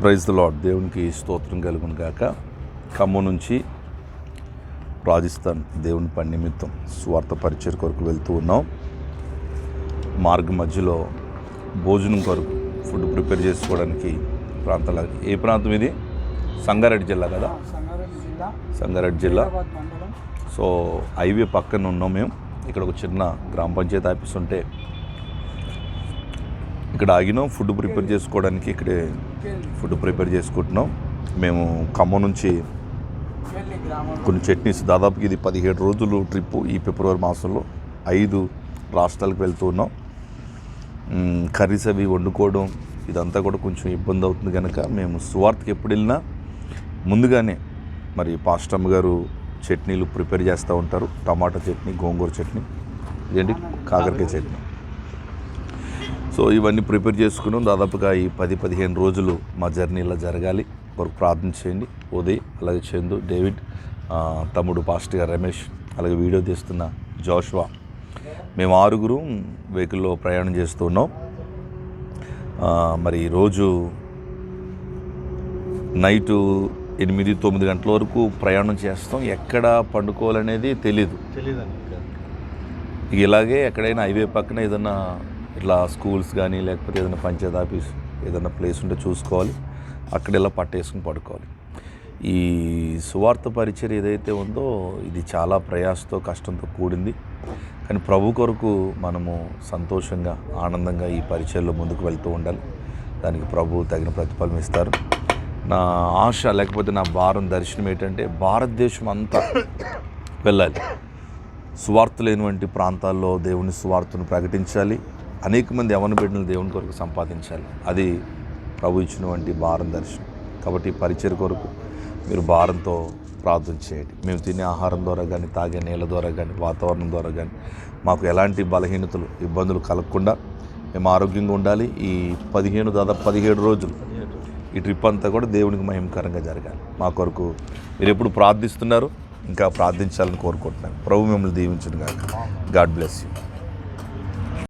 Praise the lord దేవునికి స్తోత్రం కలుగును గాక. ఖమ్మం నుంచి రాజస్థాన్ దేవుని పని నిమిత్తం స్వార్థ పరిచయ కొరకు వెళ్తూ ఉన్నాం. మార్గ మధ్యలో భోజనం కొరకు ఫుడ్ ప్రిపేర్ చేసుకోవడానికి ప్రాంతాల ఏ ప్రాంతం ఇది? సంగారెడ్డి జిల్లా కదా? సంగారెడ్డి జిల్లా. సో హైవే పక్కన ఉన్నాం మేము. ఇక్కడ ఒక చిన్న గ్రామ పంచాయతీ ఆఫీస్ ఉంటే ఇక్కడ ఆగినాం ఫుడ్ ప్రిపేర్ చేసుకోవడానికి ఇక్కడే ఫుడ్ ప్రిపేర్ చేసుకుంటున్నాం. మేము ఖమ్మం నుంచి కొన్ని చట్నీస్ దాదాపు ఇది పదిహేడు రోజులు ట్రిప్ ఈ ఫిబ్రవరి మాసంలో ఐదు రాష్ట్రాలకు వెళ్తూ ఉన్నాం. కర్రీస్ అవి వండుకోవడం ఇదంతా కూడా కొంచెం ఇబ్బంది అవుతుంది కనుక మేము సువార్తకి ఎప్పుడు వెళ్ళినా ముందుగానే మరి పాస్టమ్ గారు చట్నీలు ప్రిపేర్ చేస్తూ ఉంటారు. టమాటా చట్నీ గోంగూర చట్నీ ఇదేంటి? కాకరకాయ చట్నీ. సో ఇవన్నీ ప్రిపేర్ చేసుకున్నాం. దాదాపుగా ఈ పది పదిహేను రోజులు మా జర్నీ ఇలా జరగాలి. కొరకు ప్రార్థన చేయండి. ఉదయ్ అలాగే చందు డేవిడ్ తమ్ముడు పాస్టర్ గారు రమేష్ అలాగే వీడియో తీస్తున్న జోష్వా. మేము ఆరుగురు వెహికల్లో ప్రయాణం చేస్తున్నాం మరి ఈరోజు నైటు ఎనిమిది తొమ్మిది గంటల వరకు ప్రయాణం చేస్తాం. ఎక్కడ పండుకోవాలనేది తెలీదు. ఇలాగే ఎక్కడైనా హైవే పక్కన ఏదైనా ఇట్లా స్కూల్స్ కానీ లేకపోతే ఏదైనా పంచాయత్ ఆఫీస్ ఏదైనా ప్లేస్ ఉంటే చూసుకోవాలి. అక్కడ ఇలా పట్టేసుకుని పడుకోవాలి. ఈ సువార్త పరిచయం ఏదైతే ఉందో ఇది చాలా ప్రయాసతో కష్టంతో కూడింది. కానీ ప్రభు కొరకు మనము సంతోషంగా ఆనందంగా ఈ పరిచయంలో ముందుకు వెళ్తూ ఉండాలి. దానికి ప్రభు తగిన ప్రతిఫలం ఇస్తారు. నా ఆశ లేకపోతే నా భారం దర్శనం ఏంటంటే భారతదేశం అంతా వెళ్ళాలి. సువార్త లేనివంటి ప్రాంతాల్లో దేవుని సువార్తను ప్రకటించాలి. అనేక మంది యవన బిడ్డలు దేవుని కొరకు సంపాదించాలి. అది ప్రభు ఇచ్చినటువంటి భారం దర్శనం. కాబట్టి పరిచయ కొరకు మీరు భారంతో ప్రార్థన చేయండి. మేము తినే ఆహారం ద్వారా కానీ తాగే నీళ్ళ ద్వారా కానీ వాతావరణం ద్వారా కానీ మాకు ఎలాంటి బలహీనతలు ఇబ్బందులు కలగకుండా మేము ఆరోగ్యంగా ఉండాలి. ఈ పదిహేను దాదాపు పదిహేడు రోజులు ఈ ట్రిప్ అంతా కూడా దేవునికి మహిమకరంగా జరగాలి. మా కొరకు మీరు ఎప్పుడు ప్రార్థిస్తున్నారు ఇంకా ప్రార్థించాలని కోరుకుంటున్నాను. ప్రభు మిమ్మల్ని దీవించను గాక గాడ్ బ్లెస్ యూ.